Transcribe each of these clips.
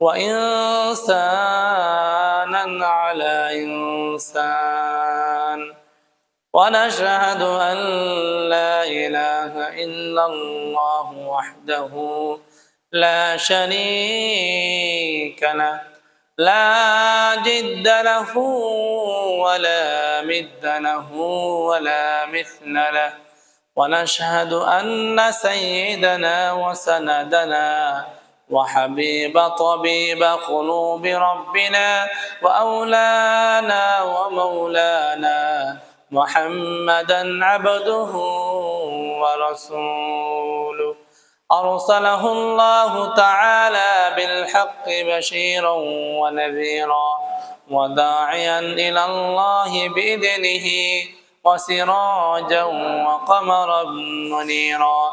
وإنسانا على إنسان. ونشهد أن لا إله إلا الله وحده لا شريك له لا جد له ولا مد له ولا مثل له. ونشهد أن سيدنا وسندنا وحبيب طبيب قلوب ربنا وأولانا ومولانا محمدا عبده ورسوله. أرسله الله تعالى بالحق بشيرا ونذيرا وداعيا إلى الله بإذنه وسراجا وقمرا منيرا.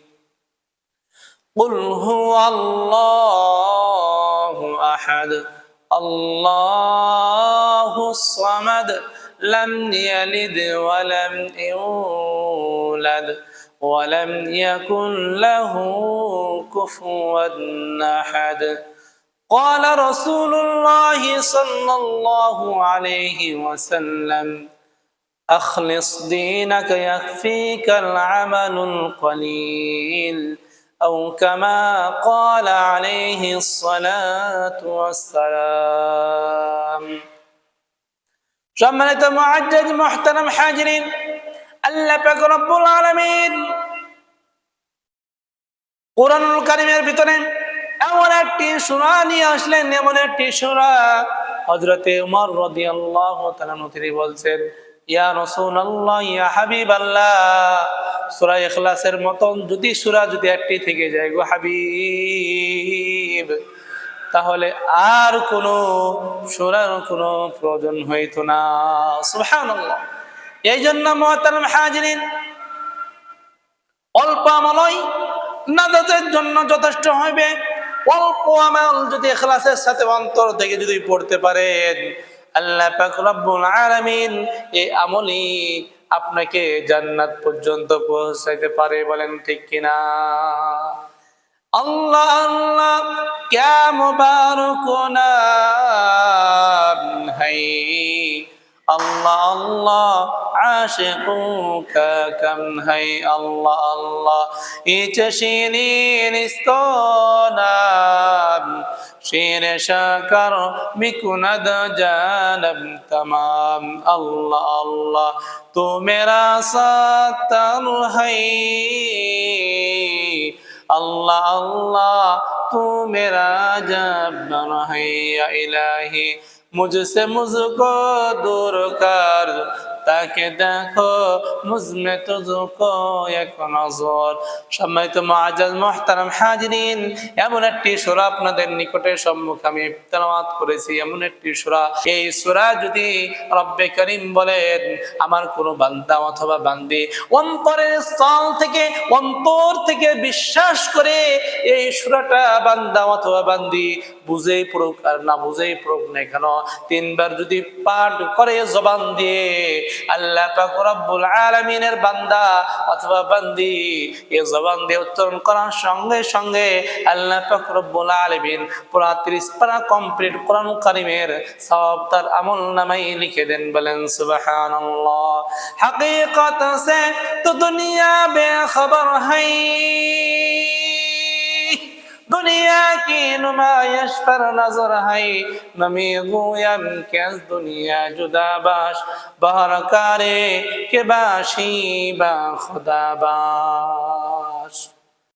قل هو الله أحد. الله الصمد لم يلد ولم يولد ولم يكن له كفوا أحد. قال رسول الله صلى الله عليه وسلم أخلص دينك يكفيك العمل القليل. أو كما قال عليه الصلاة والسلام সম্মানিত মুআজ্জাজ মুহতারাম হাজিরিন আল্লাহ পাক রব্বুল আলামিন কোরআনুল কারীমের ভিতরে এমন একটি সূরা নিয়ে আসলেন এমন একটি সূরা হযরতে ওমর রাদিয়াল্লাহু তাআলা তিনি বলছেন ইয়া রাসূলুল্লাহ, ইয়া হাবিবাল্লাহ। সূরা ইখলাসের মতন যদি সূরা যদি একটি থেকে যায়, গো হাবিব, তাহলে আর কোনো সুরার কোনো প্রয়োজন হইতো না। সুবহানাল্লাহ। এই জন্য মহতারাম হাজিরিন, অল্প আমলই নাজাতের জন্য যথেষ্ট হইবে। অল্প আমল যদি এখলাসের সাথে অন্তর থেকে যদি পড়তে পারেন আল্লাহ পাক রব্বুল আলামিন এই আমলই আপনাকে জান্নাত পর্যন্ত পৌঁছাইতে পারে বলেন ঠিক কিনা? আল্লাহ আল্লাহ, ক্যা মুবারক নাম আল্লাহ আল্লাহ আশিকুকা কানহাই আল্লাহ আল্লাহ। ইচশিরিন ইস্তনাম, শির শাকার মিকুনদ জানব তমাম। আল্লাহ আল্লাহ তো মেরা সাতার হাই। আল্লাহ আল্লাহ তো মেরা জব্বর হাই ইলাহি। মুঝসে মুঝকো দরকার তাকে দেখো মুজমে তুজুকো, এক নজর। সম্মানিত মাজাজ মহতারাম হাজরিন, এমন একটি সুরা আপনাদের নিকটে সম্মুখ আমি তেলাওয়াত করেছি, এমন একটি সুরা। এই সুরা যদি রব্বে করিম বলেন, আমার কোনো বান্দা অথবা বান্দি অন্তরের স্থল থেকে, অন্তর থেকে বিশ্বাস করে এই সুরাটা বান্দা অথবা বান্দি বুঝেই পড়ুক আর না বুঝেই পড়ুক না কেন? তিনবার যদি পাঠ করে জবান দিয়ে আল্লাহ পাক রব্বুল বান্দা অথবা বান্দি এ জবান দিয়ে উত্তরণ করার সঙ্গে সঙ্গে আল্লাহ পাক আলমিন পুরা ত্রিশ পারা কমপ্লিট কোরআন কারিমের সব তার আমল নামাই লিখে দেন, বলেন, সুবহানাল্লাহ। হাকিকত সে তো দুনিয়া বেখবর হাই। দুনিয়া কি নুমায়শ তার নজর হাই? নমি গুয়াম কেস দুনিয়া জুদাবাস বহরকারে কে বাসি বা খুদাবাস।